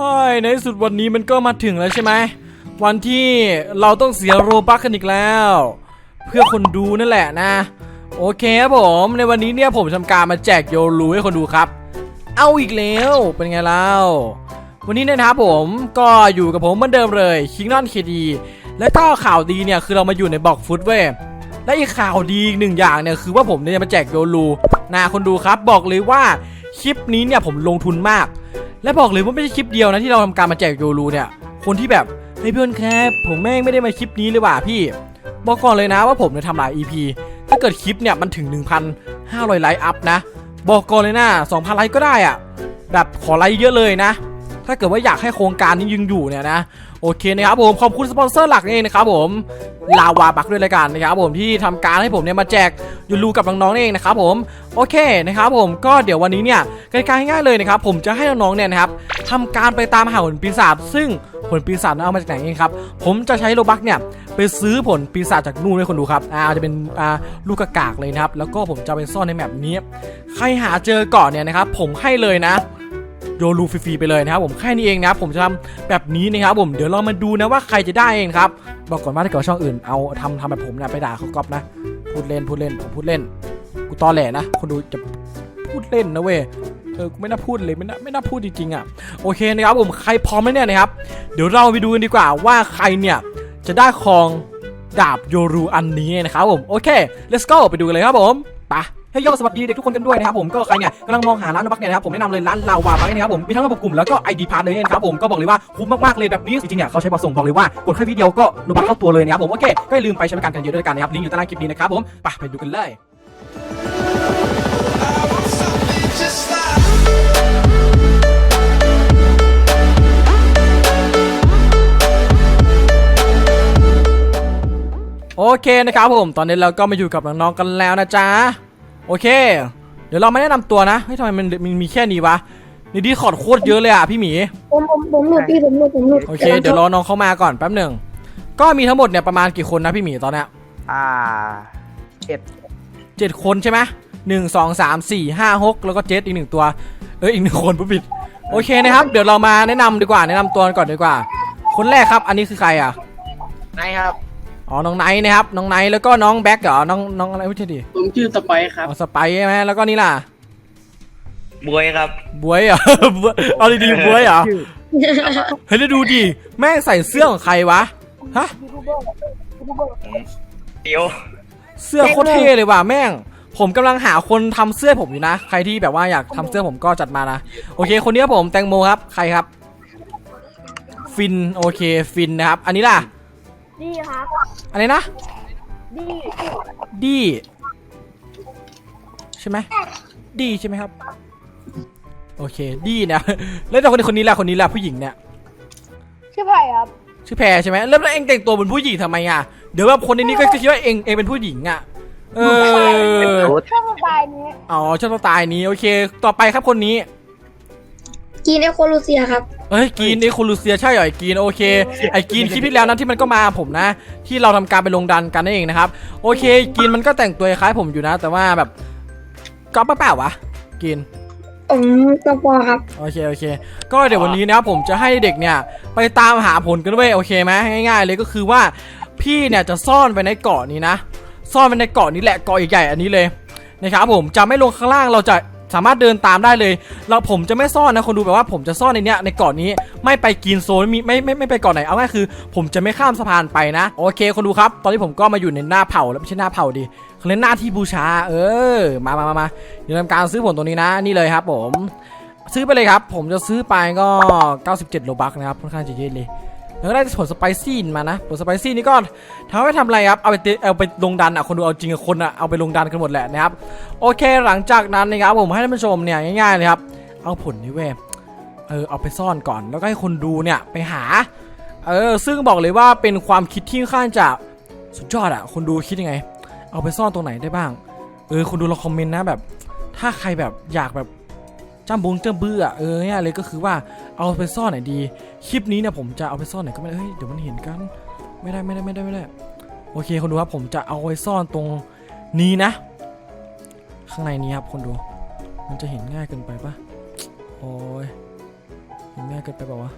ฮ้ยในสุดวันนี้มันก็มาถึงแล้วใช่ไหม วันที่เราต้องเสียโรบัคกันอีกแล้ว เพื่อคนดูนั่นแหละนะ โอเคครับผมในวันนี้เนี่ยผมทำการมาแจกโยรูให้คนดูครับ เอาอีกแล้วเป็นไงเล่าวันนี้นะครับผมก็อยู่กับผมเหมือนเดิมเลยคิงนอนเคดีและถ้าข่าวดีเนี่ยคือเรามาอยู่ในบอกฟุตเว้ยและอีกข่าวดีอีกหนึ่งอย่างเนี่ยคือว่าผมเนี่ยมาแจกโยรูนะคนดูครับบอกเลยว่าคลิปนี้เนี่ยผมลงทุนมาก และบอกเลยว่าไม่ใช่คลิปเดียวนะที่เราทำการมาแจกโยรูเนี่ย คนที่แบบเฮ้ยเพื่อนครับผมแม่งไม่ได้มาคลิปนี้เลยว่ะพี่ บอกก่อนเลยนะว่าผมเนี่ยทำหลาย EP ถ้าเกิดคลิปเนี่ยมันถึง 1,500 ไลค์อัพนะ บอกก่อนเลยนะ 2,000 ไลค์ก็ได้อะแบบขอไลค์เยอะเลยนะ ถ้าเกิดว่าอยากให้โครงการนี้ยังอยู่เนี่ยนะโอเคนะครับผมขอบคุณสปอนเซอร์หลักนี่นะครับผมลาวาบักด้วยรายการนะครับผมที่ทำการให้ผมเนี่ยมาแจกยูรูกับน้องๆนี่เองนะครับผมโอเคนะครับผมก็เดี๋ยววันนี้เนี่ยกติกาง่ายๆเลยนะครับผมจะให้น้องๆเนี่ยนะครับทำการไปตามหาผลปีศาจซึ่งผลปีศาจนั้นเอามาจากไหนเองครับผมจะใช้โลบักเนี่ยไปซื้อผลปีศาจจากนู่นให้คนดูครับอ่าจะเป็นอ่าลูกกากากเลยนะครับแล้วก็ผมจะไปซ่อนในแมปนี้ ใครหาเจอก่อนเนี่ยนะครับผมให้เลยนะ โยรูฟรีๆไปเลยนะครับผมแค่นี้เองนะครับผมจะทำแบบนี้นะครับผมเดี๋ยวเรามาดูนะว่าใครจะได้เองครับบอกก่อนว่าถ้าเกิดช่องอื่นเอาทำทำแบบผมนะไปด่าเขาก๊อปนะพูดเล่นพูดเล่นผมพูดเล่นกูตอแหลนะคนดูจะพูดเล่นนะเว้ยเออไม่น่าพูดเลยไม่น่าไม่น่าพูดจริงๆอะโอเคนะครับผมใครพร้อมแล้วเนี่ยนะครับเดี๋ยวเราไปดูกันดีกว่าว่าใครเนี่ยจะได้ครองดาบโยรูอันนี้นะครับผมโอเค let's go ไปดูกันเลยครับผมไป เฮ้ยโยสวัสดีเด็กทุกคนกันด้วยนะครับผมก็ใครเนี่ยกำลังมองหาร้านบักเนี่ยนะครับผมแนะนำเลยร้านลาวาบักนะครับผมมีทั้งระบบกลุ่มแล้วก็ ID พาร์ทเลยนะครับผมก็บอกเลยว่าคุ้มมากๆเลยแบบนี้จริงๆเนี่ยเขาใช้บอส่งบอกเลยว่ากดแค่วิดีโอก็ระบักเข้าตัวเลยนะครับผมโอเคก็อย่าลืมไปใช้บริการกันเยอะด้วยกันนะครับลิงก์อยู่ใต้ล่างคลิปนี้นะครับผมไปไปดูกันเลยโอเคนะครับผม ตอนนี้เราก็มาอยู่กับน้องๆกันแล้วนะจ๊ะ โอเค เดี๋ยวเราไม่แนะนำตัวนะเฮ้ยทำไมมันมันมีแค่นี้วะในดีคอร์ดโคตรเยอะเลยอะพี่หมี ผมผมผมหลุดพี่ผมหลุดผมหลุดโอเค เดี๋ยวรอน้องเข้ามาก่อนแป๊บหนึ่ง ก็มีทั้งหมดเนี่ยประมาณกี่คนนะพี่หมีตอนเนี้ยอ่าเจ็ดเจ็ดคนใช่ไหมหนึ่งสองสามสี่ห้าหกแล้วก็เจ็ดอีกหนึ่งตัว เอ้ยอีกหนึ่งคนผู้ผิด โอเคนะครับ เดี๋ยวเรามาแนะนำดีกว่า แนะนำตัวกันก่อนดีกว่า คนแรกครับ อันนี้คือใครอะ นายครับ อ๋อ น้องไนท์นะครับ น้องไนท์แล้วก็น้องแบ็คเหรอ น้องน้องอะไรไม่ใช่ดิผมชื่อสไปซ์ครับ อ๋อสไปซ์ใช่ไหมแล้วก็นี่ล่ะ บวยครับ บวยเหรอ บวยเอาดีๆบวยเหรอ เฮ้ยแล้วดูดิ แม่งใส่เสื้อของใครวะ ฮะ เดี๋ยว เสื้อโคตรเท่เลยว่ะแม่ง ผมกำลังหาคนทำเสื้อผมอยู่นะ ใครที่แบบว่าอยากทำเสื้อผมก็จัดมานะ โอเค คนนี้ครับผมแตงโมครับ ใครครับ ฟิน โอเค ฟินนะครับ อันนี้ล่ะ นี่ครับ อะไรนะนี่ดีใช่ไหมดีใช่ไหมครับ โอเค ดีนะ แล้วแต่คนคนนี้ล่ะคนนี้ล่ะผู้หญิงเนี่ย ชื่อไผ่ครับ ชื่อแพรใช่ไหมแล้วแล้วเองแต่งตัวเป็นผู้หญิงทำไมอะ เดี๋ยวแบบคนในนี้ก็จะคิดว่าเองเองเป็นผู้หญิงอะ เออ ชอบสไตล์นี้ อ๋อชอบสไตล์นี้ โอเค ต่อไปครับคนนี้ กีนเอโคลูเซียครับ เอ้ยกรีนไอ้คุณลูเซียใช่เหรอไอ้กรีนโอเคไอ้กรีนคลิปที่แล้วนั้นที่มันก็มาผมนะ ที่เราทำการไปลงดันกันนั่นเองนะครับโอเคกรีนมันก็แต่งตัวคล้ายผมอยู่นะ แต่ว่าแบบก๊อปเปล่าวะกรีนผมตปอครับ โอเคโอเค ก็เดี๋ยววันนี้นะครับผมจะให้เด็กเนี่ยไปตามหาผลกันเว้ยโอเคไหมง่ายๆเลยก็คือว่าพี่เนี่ยจะซ่อนไปในเกาะนี้นะ ซ่อนไปในเกาะนี้แหละเกาะใหญ่ๆอันนี้เลยนะครับผมจะไม่ลงข้างล่างเราจะ สามารถเดินตามได้เลย เราผมจะไม่ซ่อนนะคนดูแบบว่าผมจะซ่อนในเนี้ยในเกาะนี้ไม่ไปกินโซนไม่มีไม่ไม่ไม่ไปเกาะไหนเอาง่ายคือ ผมจะไม่ข้ามสะพานไปนะ โอเคคนดูครับ ตอนนี้ผมก็มาอยู่ในหน้าเผาแล้วไม่ใช่หน้าเผาดิเขาเรียกหน้าที่บูชา เออ มามามามาเดี๋ยวทำการซื้อผลตัวนี้นะนี่เลยครับ ผม ซื้อไปเลยครับ ผมจะซื้อไปก็ 97โลบักนะครับค่อนข้างจะเยอะเลย แล้วก็ได้ผลสไปซี่มานะผลสไปซี่นี่ก็ทำให้ทำอะไรครับเอาไปเอาไปลงดันอะคนดูเอาจริงกับคนอะเอาไปลงดันกันหมดแหละนะครับโอเคหลังจากนั้นนะครับผมให้ท่านผู้ชมเนี่ยง่ายๆเลยครับเอาผลนี้เว้ยเออเอาไปซ่อนก่อนแล้วก็ให้คนดูเนี่ยไปหาเออซึ่งบอกเลยว่าเป็นความคิดที่ข้างจะสุดยอดอะคนดูคิดยังไง เอาไปซ่อนตรงไหนได้บ้างเออคนดูลองคอมเมนต์นะแบบ ถ้าใครแบบอยากแบบ จ้ำบงจ้ำบื้ออะเออง่ยเลยก็คือว่าเอาไปซ่อนไหนดี คลิปนี้เนี่ยผมจะเอาไปซ่อนไหนก็ไม่ได้เฮ้ยเดี๋ยวมันเห็นกัน ไม่ได้ไม่ได้ไม่ได้ไม่ได้ โอเคคนดูครับผมจะเอาไว้ซ่อนตรงนี้นะ ข้างในนี้ครับคนดู มันจะเห็นง่ายเกินไปปะโอ้ยเห็นง่ายเกินไปเปล่าวะ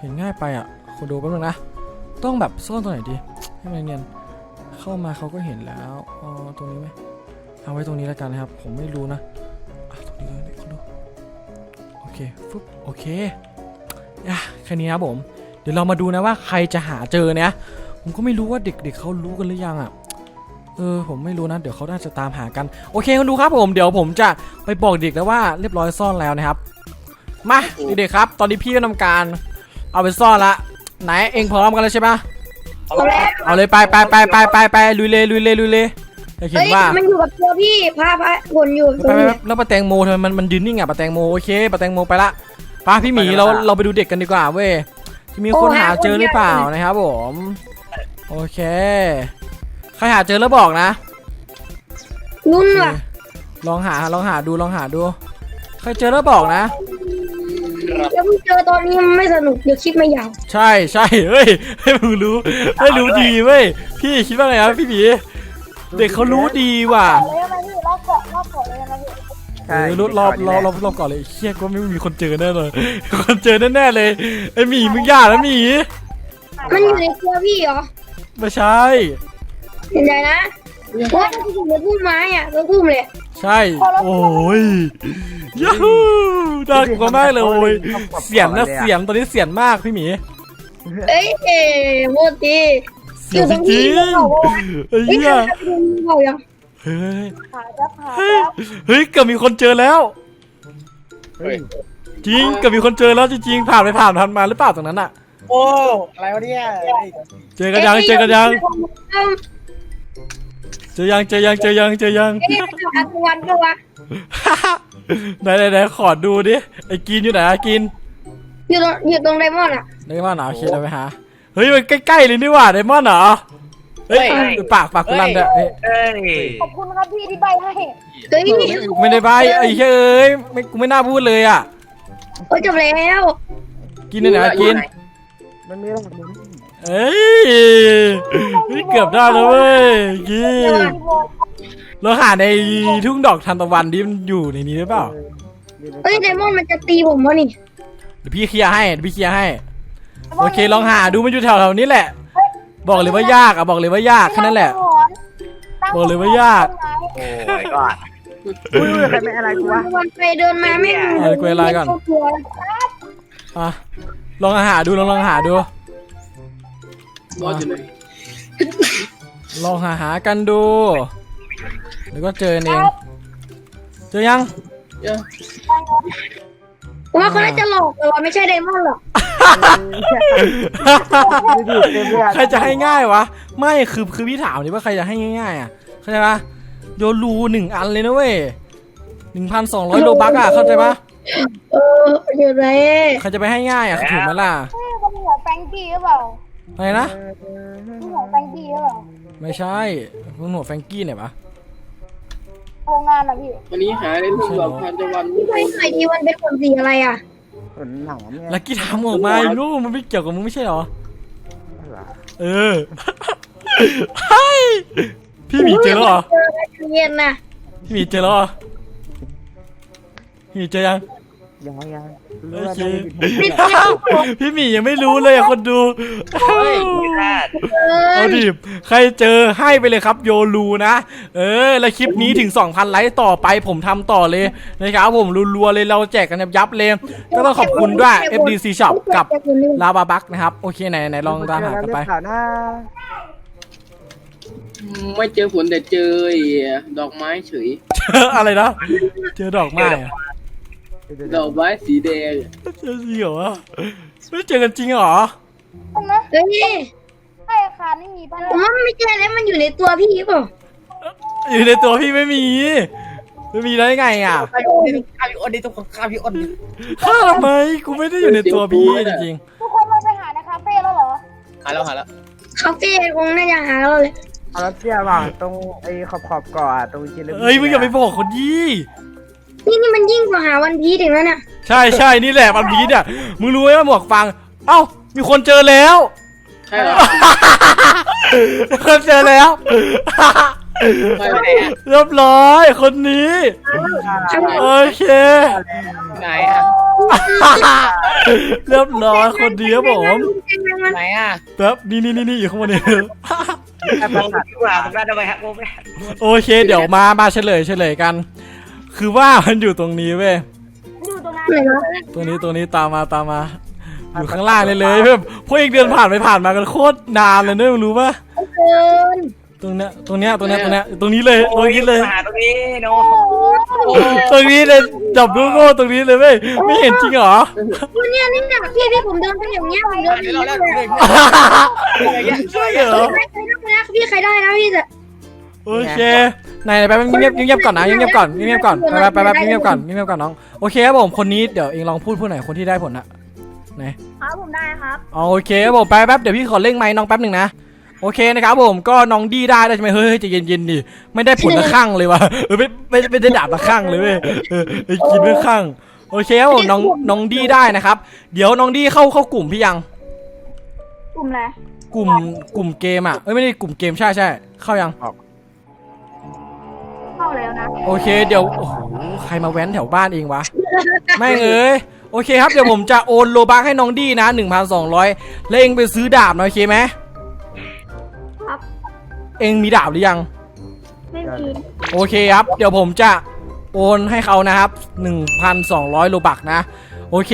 เห็นง่ายไปอะคนดูแป๊บนึงนะต้องแบบซ่อนตรงไหนดีให้มันเนียนเข้ามาเขาก็เห็นแล้วอ๋อตรงนี้ไหมเอาไว้ตรงนี้แล้วกันนะครับ ผมไม่รู้นะ เคฟึบโอเคอะแค่นี้นะครับผม เดี๋ยวเรามาดูนะว่าใครจะหาเจอเนี่ยผมก็ไม่รู้ว่าเด็กๆเขารู้กันหรือยังอะเออผมไม่รู้นะ เดี๋ยวเขาน่าจะตามหากันโอเคคุณดูครับผมเดี๋ยวผมจะไปบอกเด็กแล้วว่าเรียบร้อยซ่อนแล้วนะครับ มาเด็กๆครับ ตอนนี้พี่ก็ทำการ เอาไปซ่อนละไหนเองพร้อมกันแล้วใช่ปะเอาแล้วเอาเลยไปไปไปไปไปไปลุยเลยลุยเลยลุยเลย อยากเห็นเฮ้ยว่ามันอยู่กับตัวพี่พาพาวนอยู่ไปตัวไปนี้ไปแล้วปลาแตงโมทำไมมันมันยืนนิ่งอะปลาแตงโมโอเคปลาแตงโมไปละป้าพี่หมีเราเราไปดูเด็กกันดีกว่าเว้ยจะมีคนหาเจอหรือเปล่านะครับผมโอเคใครหาเจอแล้วบอกนะรุ่นว่ะลองหาลองหาดูลองหาดูใครเจอแล้วบอกนะแล้วเพิ่งเจอตอนนี้มันไม่สนุกเดี๋ยวคลิปไม่ยาว ใช่ใช่เฮ้ยให้มึงรู้ให้รู้ดีเว้ยพี่คิดว่าไงครับพี่หมี เด็กเขารู้ดีว่ะเลยไหมพี่รอบเกาะรอบเกาะเลยไหมพี่เออรอบรอบรอบรอบรอบก่อนเลยเชี่ยก็ไม่มีคนเจอแน่เลย คนเจอแน่ๆเลยไอหมีมึงอย่านะหมีมันอยู่ในตัวพี่เหรอไม่ใช่ เห็นใจนะเพราะว่ามันอยู่ในพุ่มไม้อะตัวพุ่มเลยใช่ โอ้ยยูฮูน่ากลัวมากเลยโอ้ยเสียงนะเสียงตอนนี้เสียงมากพี่หมี เอ้ยเอ๋โมดี เสียงจริงๆเฮ้ยเฮ้ยเหี้ยทำเป็นเขายังเฮ้ยหาแล้วหาเฮ้ยแล้วเฮ้ยเกือบมีคนเจอแล้วเฮ้ยจริงเกือบมีคนเจอแล้วจริงๆผ่านไปผ่านทันมาหรือเปล่าตรงนั้นอะโอ้อะไรวะเนี่ยเจอกันยังเจอกันยังเอ้าเจอยังเจอยังเจอยังเจอยังเอ๊ะหาตะวันก็วะไหนไหนไหนขอดูดิไอ้กินอยู่ไหนอะกินอยู่ตรงอยู่ตรงไดมอนด์อะไดมอนด์เหรอโอเคเราไปหาเฮ้ยมันใกล้ๆเลยนี่หว่าไดมอนด์เหรอเฮ้ย ปากปากกูลั่นด้วยเฮ้ยเอ้ยขอบคุณครับพี่ที่ใบให้เฮ้ยไม่ได้ใบไอ้เฮ้ยเอ้ยไม่กูไม่น่าพูดเลยอะโอ้ยจบแล้วกินไหนอะกิน มันมีหลักฐานเอ้ยเฮ้ยเกือบได้แล้วเว้ยกินเราหาในทุ่งดอกทานตะวันดิมันอยู่ในนี้หรือเปล่าเฮ้ยไดมอนด์มันจะตีผมวะนี่เดี๋ยวพี่เคลียร์ให้เดี๋ยวพี่เคลียร์ให้ โอเคลองหาดูมันอยู่แถวๆนี้แหละ บอกเลยว่ายากอะบอกเลยว่ายากแค่นั้นแหละบอกเลยว่ายากโอ้ยก่อนอุ้ยใครไม่อะไรกูวะวันไปเดินมาไม่เออกูเวลาก่อนอะลองหาดูลองลองหาดูลองหาหากันดูเดี๋ยวก็เจอเองเจอยังผมว่าเขาน่าจะหลอกแต่ว่าไม่ใช่ไดมอนด์หรอก ดูดิเต็มเลยอะใครจะให้ง่ายวะ ไม่คือคือพี่ถามนี่ว่าใครจะให้ง่ายๆอะเข้าใจปะโยนรูหนึ่งอันเลยนะเว้ยหนึ่งพันสองร้อยโลบักอะเข้าใจปะเอออยู่ไหนใครจะไปให้ง่ายอะถูกไหมล่ะมันหัวแฟงกี้หรือเปล่าอะไรนะมันหัวแฟงกี้หรือเปล่าไม่ใช่มึงหัวแฟรงกี้ไหนปะโรงงานอะพี่วันนี้หาในทุ่งดอกทานตะวันพี่ไปหน่อยดีมันเป็นขนสีอะไรอะ ขนหนังเนี่ยลักกี้ทำออกมาอีกลูกมันไม่เกี่ยวกับมึงไม่ใช่เหรอเออ เฮ้ยพี่หมีเจอแล้วเหรอ เจอกันเย็นนะพี่หมีเจอแล้วเหรอพี่หมีเจอยัง ยังยังโอเคพี่หมียังไม่รู้เลยอะคนดูเฮ้ยไม่พลาดเออเอาดิใครเจอให้ไปเลยครับโยรูนะ เออ แล้วคลิปนี้ถึง 2,000 ไลค์ต่อไปผมทำต่อเลยนะครับผมรัวๆเลยเราแจกกันยับๆเลย ก็ต้องขอบคุณด้วย FDC Shop กับลาบาบักนะครับ โอเคไหนไหนลองตามหากันไปข่าวหน้าไม่เจอฝนแต่เจอไอ้ดอกไม้เฉย อะไรนะ เจอดอกไม้อะ ดอกไม้สีแดงเจอจริงเหรอวะไม่เจอกันจริงเหรอเฮ้ยใช่อาคารไม่มีบ้านผมว่าไม่ใช่แล้วมันอยู่ในตัวพี่หรือเปล่าอยู่ในตัวพี่ไม่มีไม่มีได้ไงอะข้าพี่อ้นนี่ต้องข้าพี่อ้นฆ่าทำไมกูไม่ได้อยู่ในตัวพี่จริงทุกคนมาไปหาในคาเฟ่แล้วเหรอหาแล้วหาแล้วคาเฟ่คงน่าจะหาเราเลยเอาแล้วเสียว่ะตรงไอ้ขอบขอบๆเก่อตรงจินๆเอ้ยมึงอย่าไปบอกคนยี่ นี่นี่มันยิ่งกว่าหาวันพีถึงแล้วเนี่ยใช่ใช่นี่แหละมันพีดอะมึงรู้ไหมว่าหมวกฟัง เอ้า มีคนเจอแล้ว ใช่เหรอมีคนเจอแล้วไปไหนอะเรียบร้อยคนนี้ โอเค ไหนอะเรียบร้อยคนนี้ครับผมไหนอะแป๊บนี่นี่นี่นี่อยู่ข้างบนนี่โอ้พี่ว่าผมได้ทำไมฮะโอ้ไม่โอเค เดี๋ยวมามาเฉลยเฉลยกัน คือว่ามันอยู่ตรงนี้เว้ยอยู่ตรงนั้นไหนวะตรงนี้ตรงนี้ตามมาตามมา อยู่ข้างล่างเลยเลยเพื่อนพวกเองเดินผ่านไปผ่านมากันโคตรนานเลยเนี่ยมึงรู้ปะเกินตรงเนี้ยตรงเนี้ยตรงเนี้ยตรงเนี้ยตรงนี้เลยตรงนี้เลยหาตรงนี้โน้ตรงนี้เลยจับลูกโง่ตรงนี้เลยเว้ยไม่เห็นจริงเหรอวันเนี้ยนี่หนักพี่พี่ผมเดินไปอย่างเงี้ยผมเดินไปอย่างเราเงี้ยแล้วเลยใช่เหรอใครได้นะพี่ใครได้นะพี่จะ โอเคไหนไหนไปบเงียบเงียบก่อนนะเงียบก่อนเงียบก่อนไปไปไปไปเงียบก่อนเงียบก่อนน้องโอเคครับผมคนนี้เดี๋ยวเองลองพูดพูดหน่อยคนที่ได้ผลนะไหนครับผมได้ครับ อ๋อโอเคครับผมไปแป๊บเดี๋ยวพี่ขอเร่งไม้น้องแป๊บหนึ่งนะโอเคนะครับผมก็น้องดีได้ได้ใช่ไหมเฮ้ยเฮ้ยใจะเย็นๆดิไม่ได้ผลละข้างเลยว่ะเออไม่ไม่ไม่ได้ดาบละข้างเลยเว้ยเออไอ้กินละข้างโอเคครับผมน้องน้องดีได้นะครับ เดี๋ยวน้องดีเข้าเข้ากลุ่มพี่ยังกลุ่มอะไรกลุ่มกลุ่มเกมอะเอ้ยไม่ได้กลุ่มเกมใช่ใช่เข้ายังเข้า แล้วนะโอเคเดี๋ยวโอ้โหใครมาแว้นแถวบ้านเองวะแม่งเอ้ยโอเคครับเดี๋ยวผมจะโอนโลบักให้น้องดีนะ 1,200 แล้วเองไปซื้อดาบหน่อยโอเคไหมครับ เองมีดาบหรือยัง ไม่มีโอเคครับ เดี๋ยวผมจะโอนให้เขานะครับ 1,200โลบักนะ โอเค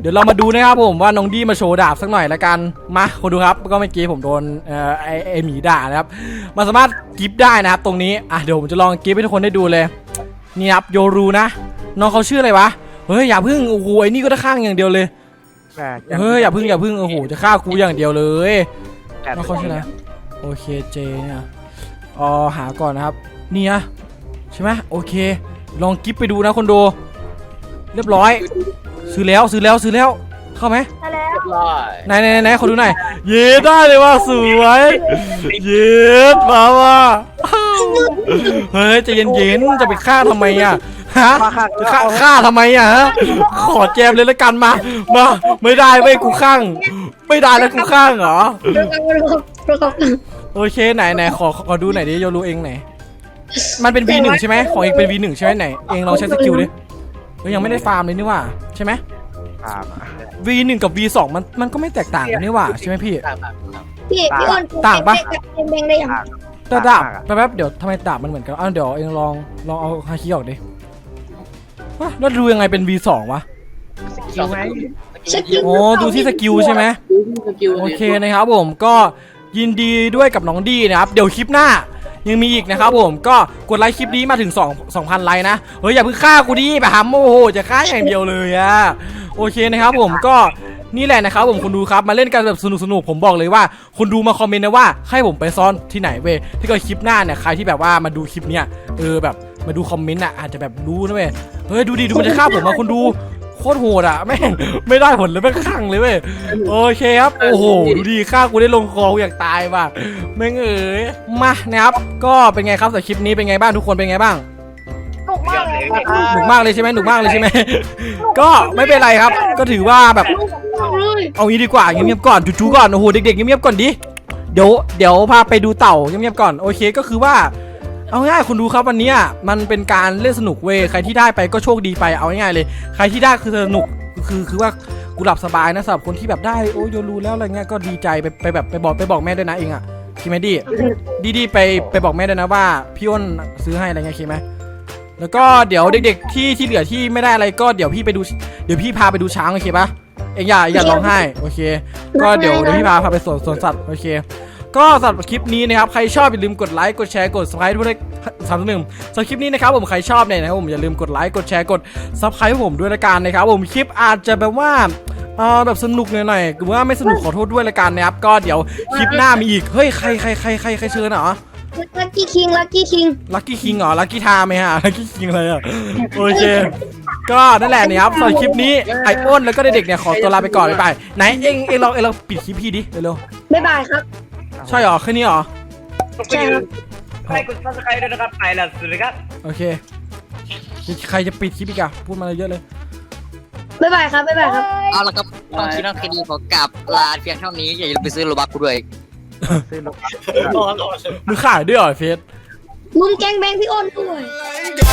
เดี๋ยวเรามาดูนะครับผมว่าน้องดีมาโชว์ดาบสักหน่อยละกัน มาคนดูครับ ก็เมื่อกี้ผมโดนเอ่อไอไอหมีด่านะครับ มันสามารถกิฟต์ได้นะครับ ตรงนี้อะเดี๋ยวผมจะลองกิฟต์ให้ทุกคนได้ดูเลย นี่ครับโยรูนะ น้องเขาชื่ออะไรวะ เฮ้ยอย่าพึ่งโอ้โหไอ้นี่ก็ตะข้างอย่างเดียวเลย เฮ้ยอย่าพึ่งอย่าพึ่งโอ้โหจะฆ่ากูอย่างเดียวเลยน้องเขาชื่ออะไร โอเคเจเนี่ยอ๋อหาก่อนนะครับ นี่นะใช่ไหมโอเค ลองกิฟไปดูนะคนดู เรียบร้อย ซื้อแล้วซื้อแล้วซื้อแล้วเข้าไหมได้แล้วร้อยไหนไหนไหนไหนขอดูหน่อยเย้ได้เลยว่าสวยเย้มาว่ะเฮ้ยใจะเย็นๆจะไปฆ่าทำไมอะฮะจะฆ่าฆ่าทำไมอะฮะขอแจมเลยละกันมามาไม่ได้เว้ยกูข้าง ไม่ได้แล้วกูข้างเหรอรถครับรถครับรถครับโอเคไหนไหนขอขอดูหน่อยดิโยรู้เองไหนมันเป็น V1 ใช่ไหมของเองเป็น V1 ใช่ไหมไหนเองลองใช้สกิลดิ เอ้ยยังไม่ได้ฟาร์มเลยนี่หว่าใช่ไหมถามอะ V1 กับ V2 มันมันก็ไม่แตกต่างกันนี่หว่าใช่ไหมพี่ตามตามพี่พี่อ้นต่างปะเอ็มแบงได้ยังแต่ดาบแป๊บๆเดี๋ยวทำไมดาบมันเหมือนกันอ้าวเดี๋ยวเองลองลองเอาฮาคิออกดิวะแล้วดูยังไงเป็น V2 วะคิวไหมสกิลโอ้ดูที่สกิลใช่ไหม ดูที่สกิลโอเคนะครับผมก็ยินดีด้วยกับน้องดีนะครับ เดี๋ยวคลิปหน้า ยังมีอีกนะครับผมก็กดไลค์คลิปนี้มาถึง 2 2,000ไลค์นะเฮ้ยอย่าเพิ่งฆ่ากูดิแบบหำโอ้โหจะฆ่าอย่างเดียวเลยอะโอเคนะครับผมก็นี่แหละนะครับผมคุณดูครับมาเล่นกันแบบสนุกสนุกผมบอกเลยว่าคุณดูมาคอมเมนต์นะว่าให้ผมไปซ่อนที่ไหนเว้ยถ้าเกิดคลิปหน้าเนี่ยใครที่แบบว่ามาดูคลิปเนี้ยเออแบบมาดูคอมเมนต์อะอาจจะแบบรู้นะเว้ยเฮ้ยดูดิดูมันจะฆ่าผมมาคุณดู โคตรโหดอะแม่งไม่ได้ผลเลยแม่งข้างเลยเว้ยโอเคครับโอ้โหดูดีค่ากูได้ลงคอกูอยากตายว่ะแม่งเอ๋ยมานะครับก็เป็นไงครับสำหรับคลิปนี้เป็นไงบ้างทุกคนเป็นไงบ้างหนุกมากเลยหนุกมากเลยใช่ไหมหนุกมากเลยใช่ไหมก็ไม่เป็นไรครับ ก็ถือว่าแบบเลยเอางี้ดีกว่าเงียบๆก่อนจูๆก่อนโอ้โหเด็กๆเงียบๆก่อนดิเดี๋ยวเดี๋ยวพาไปดูเต่าเงียบๆก่อนโอเคก็คือว่า เอาง่ายคุณดูครับวันนี้มันเป็นการเล่นสนุกเว้ยใครที่ได้ไปก็โชคดีไปเอาง่ายๆเลย ใครที่ได้คือสนุกคือคือว่ากูหลับสบายนะสำหรับคนที่แบบได้โอ้ยโยรู้แล้วอะไรเงี้ยก็ดีใจไปไปแบบไปบอกไปบอกแม่ด้วยนะเองอะใช่ไหมดีดีดีไปไปบอกแม่ด้วยนะว่าพี่อ้นซื้อให้อะไรเงี้ยโอเคไหมแล้วก็เดี๋ยวเด็กๆที่ที่เหลือที่ไม่ได้อะไรก็เดี๋ยวพี่ไปดู เดี๋ยวพี่พาไปดูช้างโอเคปะเอ็งอย่าอย่าร้องไห้โอเค ก็เดี๋ยวเดี๋ยวพี่พาพาไปสวนสวนสัตว์โอเค ก็สำหรับคลิปนี้นะครับ ใครชอบอย่าลืมกดไลค์กดแชร์กด subscribe ทุกท่านสามหนึ่งสำหรับคลิปนี้นะครับผมใครชอบเนี่ยนะครับผมอย่าลืมกดไลค์กดแชร์กด subscribe ให้ผมด้วยละกันนะครับผมคลิปอาจจะแบบว่าเออแบบสนุกหน่อยๆหรือว่าไม่สนุกขอโทษด้วยละกันนะครับก็เดี๋ยวคลิปหน้ามีอีกเฮ้ยใครใครใครใครใครเชิญเหรอลักกี้คิงลักกี้คิงลัคกี้คิงเหรอลัคกี้ทาไหมฮะลัคกี้คิงอะไรอะโอเคก็นั่นแหละเนี่ยครับสำหรับคลิปนี้ไออ้นแล้วก็เด็กๆเนี่ยขอตัวลาไปก่อนบ๊ายบายไหนเอ็งเอ็งลองเอ็งลองปิดคลิปพี่ดิเร็วบ๊ายบายครับๆ ใช่เหรอแค่นี้เหรอ ใช่ครับใครกดซับสไครต์ด้วยนะครับไปละสุดเลยครับ โอเคใครจะปิดคลิปอีกอะพูดมาเยอะเลย บ๊ายบายครับ บ๊ายบายครับ เอาละครับต้องคิดน้องคดีขอกลับลาเพียงเท่านี้ อย่าลืมไปซื้อโลบักกูด้วย ซื้อลูกมึงขายด้วยเหรอเฟสลุมแกงแบงพี่อ้นด้วย Letting go.